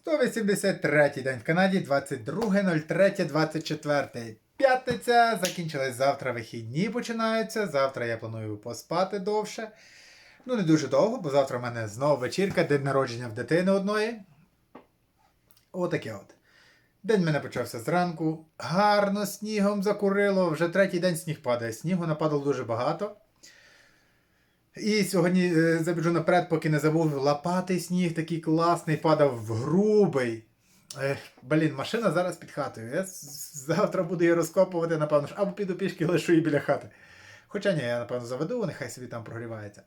183 день в Канаді, 22.03.24. П'ятниця, закінчилась завтра вихідні починаються. Завтра я планую поспати довше. Ну, не дуже довго, бо завтра в мене знову вечірка, день народження в дитини одної. Отаке от. День мене почався зранку. Гарно снігом закурило. Вже третій день сніг падає. Снігу нападало дуже багато. І сьогодні е, забіжу наперед, поки не забув лопатий сніг, такий класний, падав в грубий. Ех, блін, машина зараз під хатою. Я завтра буду її розкопувати, напевно, ж, або піду пішки лишу її біля хати. Хоча ні, я напевно заведу, нехай собі там прогрівається.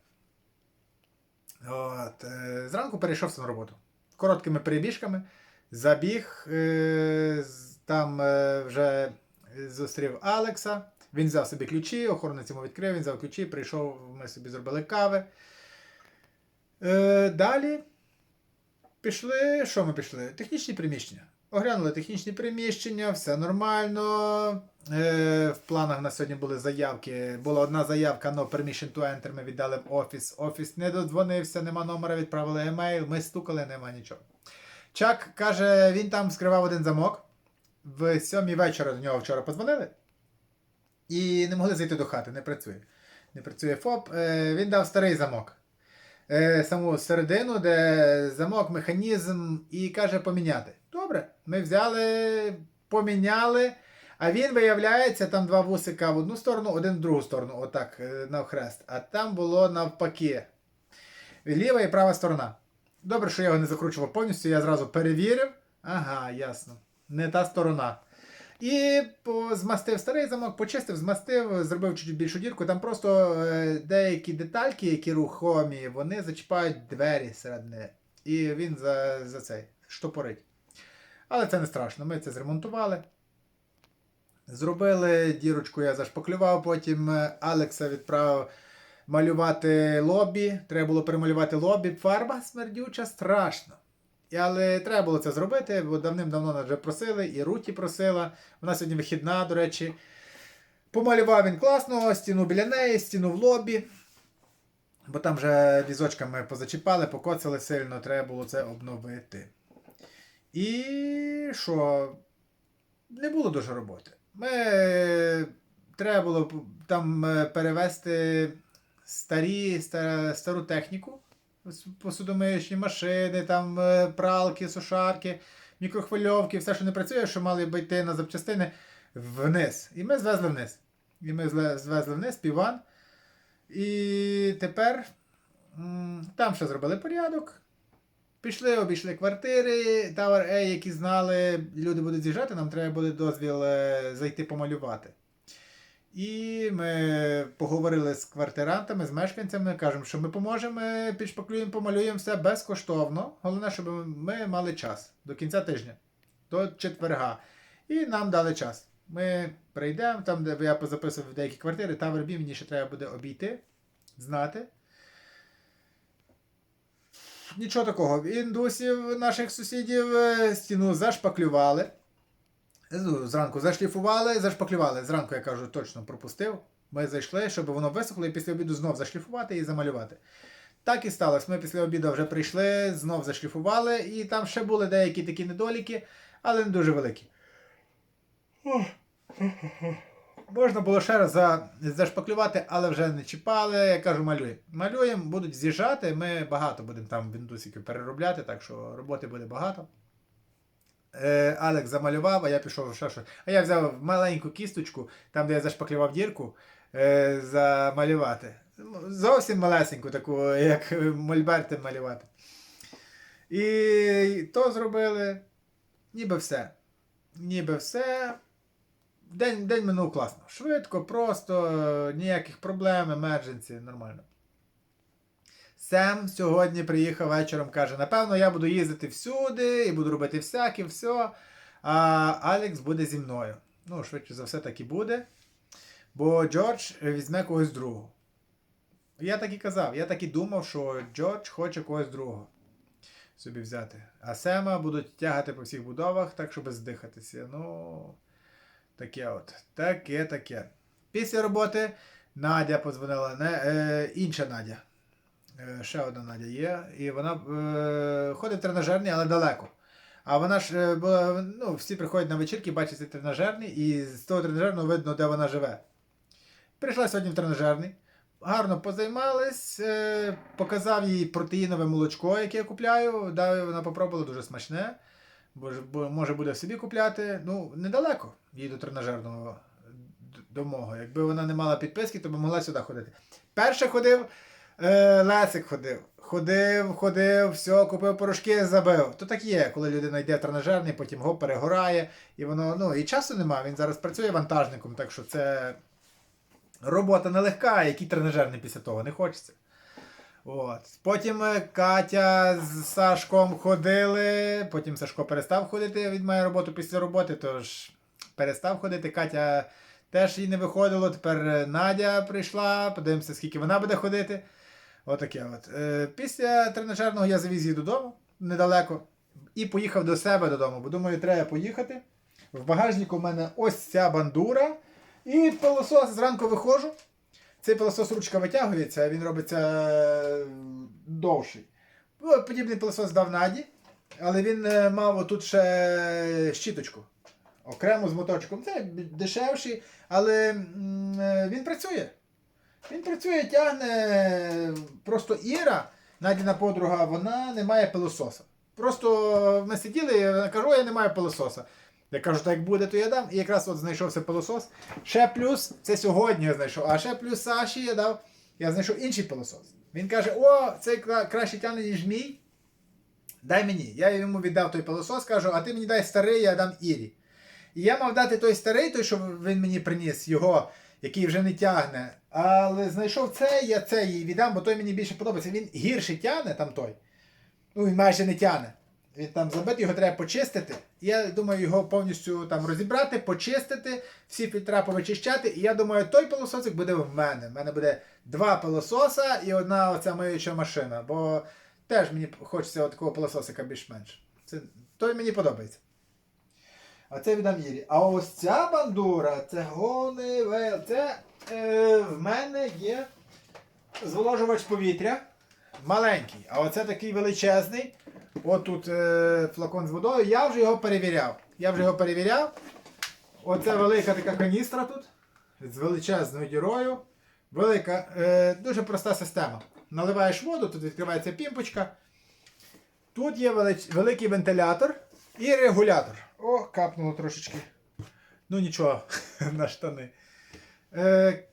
От, е, зранку перейшовся на роботу. Короткими перебіжками. Забіг, е, там е, вже зустрів Алекса. Він взяв собі ключі, охоронець йому відкрив, він взяв ключі, прийшов, ми собі зробили кави. Е, далі пішли. Що ми пішли? Технічні приміщення. Оглянули технічні приміщення, все нормально. Е, в планах на сьогодні були заявки. Була одна заявка, но permission to enter ми віддали в офіс. Офіс не додзвонився, нема номера, відправили емейл, ми стукали, нема нічого. Чак каже, він там скривав один замок. В сьомій вечора до нього вчора подзвонили. І не могли зайти до хати, не працює. Не працює ФОП. Е, він дав старий замок. Е, саму середину, де замок, механізм, і каже поміняти. Добре, ми взяли, поміняли. А він, виявляється, там два вусика в одну сторону, один в другу сторону, отак, е, навхрест. А там було навпаки. Ліва і права сторона. Добре, що я його не закручував повністю, я зразу перевірив. Ага, ясно. Не та сторона. І змастив старий замок, почистив, змастив, зробив чуть більшу дірку. Там просто е, деякі детальки, які рухомі, вони зачіпають двері середини. І він за, за цей штопорить. Але це не страшно. Ми це зремонтували. Зробили дірочку, я зашпаклював, потім Алекса відправив малювати лобі. Треба було перемалювати лобі. Фарба смердюча, страшно. Але треба було це зробити, бо давним-давно нас вже просили, і Руті просила. Вона сьогодні вихідна, до речі. Помалював він класно, стіну біля неї, стіну в лобі. Бо там вже візочками позачіпали, покоцали сильно, треба було це обновити. І що? Не було дуже роботи. Ми треба було там е, перевести старі, ста- стару техніку, посудомиючні машини, там е, пралки, сушарки, мікрохвильовки, все, що не працює, що мали б йти на запчастини вниз. І ми звезли вниз. І ми звезли вниз піван. І тепер там ще зробили порядок. Пішли, обійшли квартири, Tower A, які знали, люди будуть з'їжджати, нам треба буде дозвіл е, зайти помалювати. І ми поговорили з квартирантами, з мешканцями, кажемо, що ми поможемо, підшпаклюємо, помалюємо все безкоштовно. Головне, щоб ми мали час до кінця тижня, до четверга. І нам дали час. Ми прийдемо, там, де я позаписував деякі квартири, Tower B мені ще треба буде обійти, знати. Нічого такого. Індусів наших сусідів е, стіну зашпаклювали. Зранку зашліфували, зашпаклювали. Зранку, я кажу, точно пропустив. Ми зайшли, щоб воно висохло, і після обіду знов зашліфувати і замалювати. Так і сталося. Ми після обіду вже прийшли, знов зашліфували, і там ще були деякі такі недоліки, але не дуже великі. Можна було ще раз за, зашпаклювати, але вже не чіпали. Я кажу, малюємо. Малюємо, будуть з'їжджати. Ми багато будемо там віндусиків переробляти, так що роботи буде багато. Е, Алекс замалював, а я пішов ще щось. А я взяв маленьку кісточку, там, де я зашпаклював дірку, е, замалювати. Ну, Зовсім малесеньку, таку, як мольберти малювати. І то зробили. Ніби все. Ніби все. День, день минув класно. Швидко, просто, ніяких проблем, емердженсі, нормально. Сем сьогодні приїхав вечором, каже: напевно, я буду їздити всюди і буду робити всяке, все. А Алекс буде зі мною. Ну, швидше за все, так і буде. Бо Джордж візьме когось другого. Я так і казав, я так і думав, що Джордж хоче когось другого собі взяти. А Сема будуть тягати по всіх будовах, так, щоб здихатися. Ну, таке от. Таке, таке. Після роботи Надя подзвонила, не, е, інша Надя. Е, ще одна Надя є. І вона е, ходить в тренажерні, але далеко. А вона ж е, була, ну, всі приходять на вечірки, бачать цей тренажерний, і з того тренажерного видно, де вона живе. Прийшла сьогодні в тренажерний, гарно позаймались, е, показав їй протеїнове молочко, яке я купляю. Дав, вона попробувала дуже смачне. Бо, може буде собі купляти. Ну, недалеко їй до тренажерного д- до мого. Якби вона не мала підписки, то б могла сюди ходити. Перше ходив, е, Лесик ходив. Ходив, ходив, все, купив порошки, забив. То так є, коли людина йде тренажерний, потім го перегорає, і воно, ну, і часу немає. Він зараз працює вантажником, так що це робота нелегка, який тренажерний після того не хочеться. От. Потім е, Катя з Сашком ходили, потім Сашко перестав ходити, він має роботу після роботи, тож перестав ходити. Катя теж їй не виходило. Тепер е, Надя прийшла, подивимося, скільки вона буде ходити. Отаке от. Е, Після тренажерного я завіз її додому недалеко і поїхав до себе додому, бо думаю, треба поїхати. В багажнику в мене ось ця бандура. І пилосос зранку виходжу. Цей пилосос ручка витягується, він робиться е, довший. Подібний пилосос дав Наді, але він е, мав отут ще щіточку. Окремо з моторчиком. Це дешевший, але він працює. Він працює, тягне. Просто Іра, Надіна подруга, вона не має пилососа. Просто ми сиділи, вона каже, «О, я не маю пилососа. Я кажу, так як буде, то я дам. І якраз от знайшовся пилосос. Ще плюс, це сьогодні я знайшов, а ще плюс Саші я дав, я знайшов інший пилосос. Він каже: О, цей краще тягне, ніж мій. Дай мені. Я йому віддав той пилосос, кажу, а ти мені дай старий, я дам Ірі. І я мав дати той старий, той, що він мені приніс, його, який вже не тягне. Але знайшов цей, я цей їй віддам, бо той мені більше подобається. Він гірше тягне, там той. Ну, він майже не тягне. Він там забитий, його треба почистити. Я думаю, його повністю там розібрати, почистити, всі фільтра повичищати. І я думаю, той пилососик буде в мене. В мене буде два пилососа і одна оця миюча машина. Бо теж мені хочеться такого пилососика більш-менш. Це, той мені подобається. А це віддам Ірі. А ось ця бандура, це Гоневел. Це е, в мене є зволожувач повітря. Маленький. А оце такий величезний. От тут е, флакон з водою. Я вже його перевіряв. Я вже його перевіряв. Оце велика така каністра тут. З величезною дірою. Велика, е, дуже проста система. Наливаєш воду, тут відкривається пімпочка. Тут є велич, великий вентилятор і регулятор. О, капнуло трошечки. Ну нічого, на штани. Е,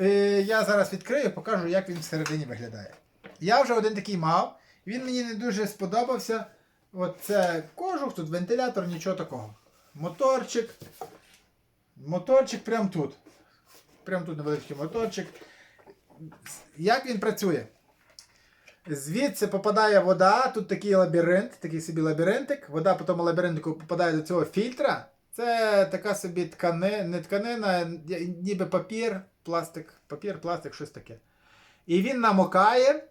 е, я зараз відкрию, покажу, як він всередині виглядає. Я вже один такий мав. Він мені не дуже сподобався. От це кожух, тут вентилятор, нічого такого. Моторчик. Моторчик прямо тут. Прямо тут невеличкий моторчик. Як він працює? Звідси попадає вода, тут такий лабіринт, такий собі лабіринтик. Вода по тому лабіринтику попадає до цього фільтра. Це така собі ткани, не тканина, ніби папір, пластик, папір, пластик, щось таке. І він намокає.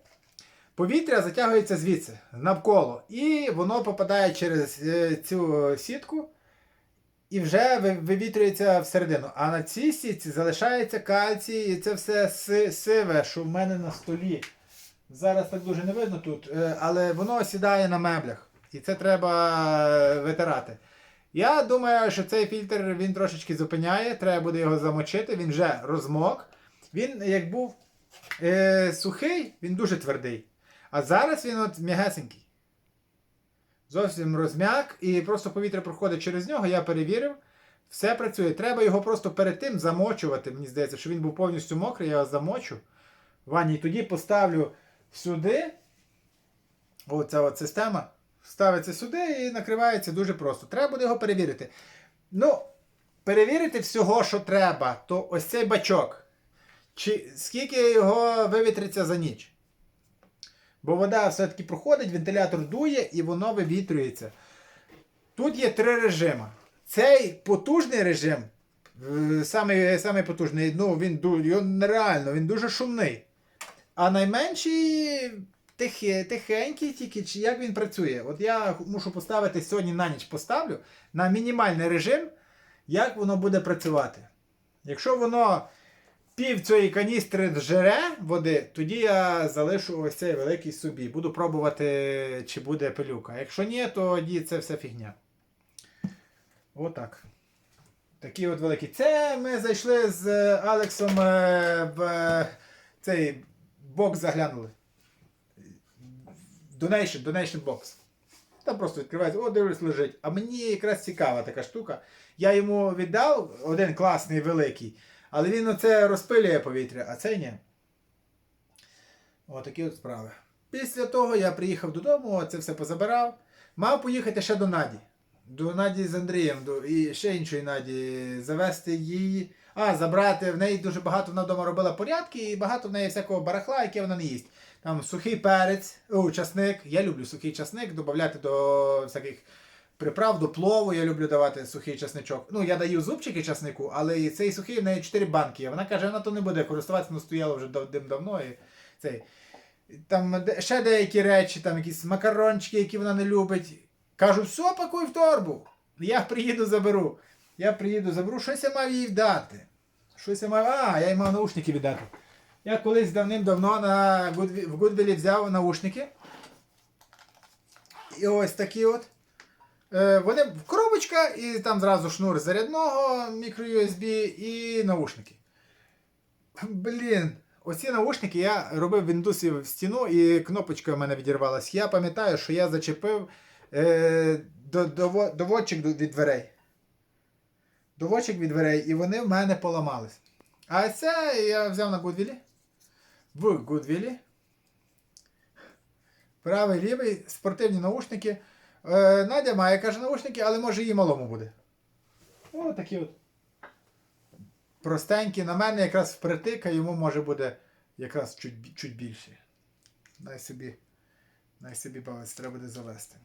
Повітря затягується звідси навколо, і воно попадає через е, цю сітку і вже вивітрюється всередину. А на цій сітці залишається кальцій, і це все сиве, що в мене на столі. Зараз так дуже не видно тут, е, але воно сідає на меблях. І це треба е, витирати. Я думаю, що цей фільтр він трошечки зупиняє, треба буде його замочити, він вже розмок. Він як був е, сухий, він дуже твердий. А зараз він от м'ягесенький. Зовсім розм'як, і просто повітря проходить через нього, я перевірив. Все працює. Треба його просто перед тим замочувати. Мені здається, що він був повністю мокрий, я його замочу. ванні. І тоді поставлю сюди. Оця от система. Ставиться сюди і накривається дуже просто. Треба буде його перевірити. Ну, перевірити всього, що треба, то ось цей бачок. Чи скільки його вивітриться за ніч? Бо вода все-таки проходить, вентилятор дує і воно вивітрюється. Тут є три режими. Цей потужний режим, е, самий, самий потужний, ну він нереально, він дуже шумний. А найменший тихе, тихенький, тільки як він працює. От я мушу поставити сьогодні на ніч поставлю на мінімальний режим, як воно буде працювати. Якщо воно пів цієї каністри зжере води, тоді я залишу ось цей великий собі. Буду пробувати, чи буде пилюка. Якщо ні, то тоді це все фігня. Отак. Такі от великі. Це ми зайшли з Алексом е, в цей бокс заглянули. Donation, donation box. Там просто відкривається, о, дивлюсь, лежить. А мені якраз цікава така штука. Я йому віддав один класний великий, але він оце розпилює повітря, а цей ні. Отакі от справи. Після того я приїхав додому, це все позабирав. Мав поїхати ще до Наді. До Наді з Андрієм, до, і ще іншої Наді, завести її. А, забрати. В неї дуже багато вона вдома робила порядки, і багато в неї всякого барахла, яке вона не їсть. Там сухий перець, о, часник. Я люблю сухий часник, додати до всяких приправ, до плову. Я люблю давати сухий часничок. Ну, я даю зубчики часнику, але цей сухий в неї 4 банки. Вона каже, вона то не буде користуватися, ну стояло вже дав- давно. І цей. Там ще деякі речі, там якісь макарончики, які вона не любить. Кажу, все, пакуй в торбу. Я приїду, заберу. Я приїду, заберу, щось я мав їй дати. Щось я мав. А, я їй мав наушники віддати. Я колись давним-давно на в Гудвілі взяв наушники. І ось такі от. Е, вони коробочка, і там зразу шнур зарядного, мікро-USB і наушники. Блін, оці наушники я робив в індусі в стіну, і кнопочка в мене відірвалась. Я пам'ятаю, що я зачепив е, до, дово- доводчик від дверей. Доводчик від дверей, і вони в мене поламались. А це я взяв на Гудвілі. В Гудвілі. Правий, лівий, спортивні наушники. Е, Надя має, каже, наушники, але може їй малому буде. О, такі от. Простенькі. На мене якраз впритик, а йому може буде якраз чуть, чуть більше. Най собі, най собі бавець, треба буде завести.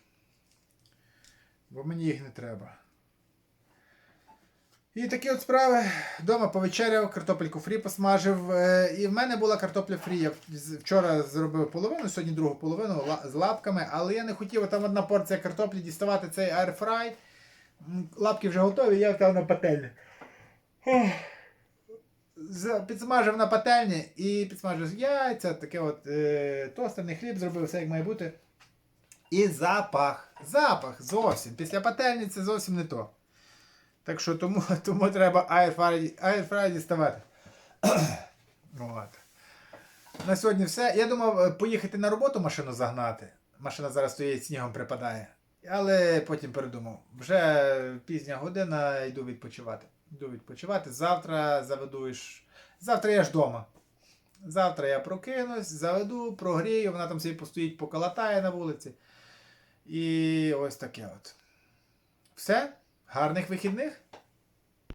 Бо мені їх не треба. І такі от справи. Дома повечеряв, картопельку фрі посмажив. е, І в мене була картопля фрі. Я вчора зробив половину, сьогодні другу половину з лапками, але я не хотів там одна порція картоплі діставати цей аерфрай. Лапки вже готові, я втав на. За- Підсмажив на пательні і підсмажив яйця, таке от е, тостерний хліб зробив, все як має бути. І запах. Запах зовсім. Після пательні це зовсім не то. Так що тому, тому треба Airfryer діставати. От. На сьогодні все. Я думав е, поїхати на роботу машину загнати. Машина зараз стоїть, снігом припадає. Але потім передумав. Вже пізня година, йду відпочивати. Йду відпочивати. Завтра заведу. ж- Завтра я ж вдома. Завтра я прокинусь, заведу, прогрію, вона там собі постоїть, поколатає на вулиці. І ось таке от. Все. Гарних вихідних.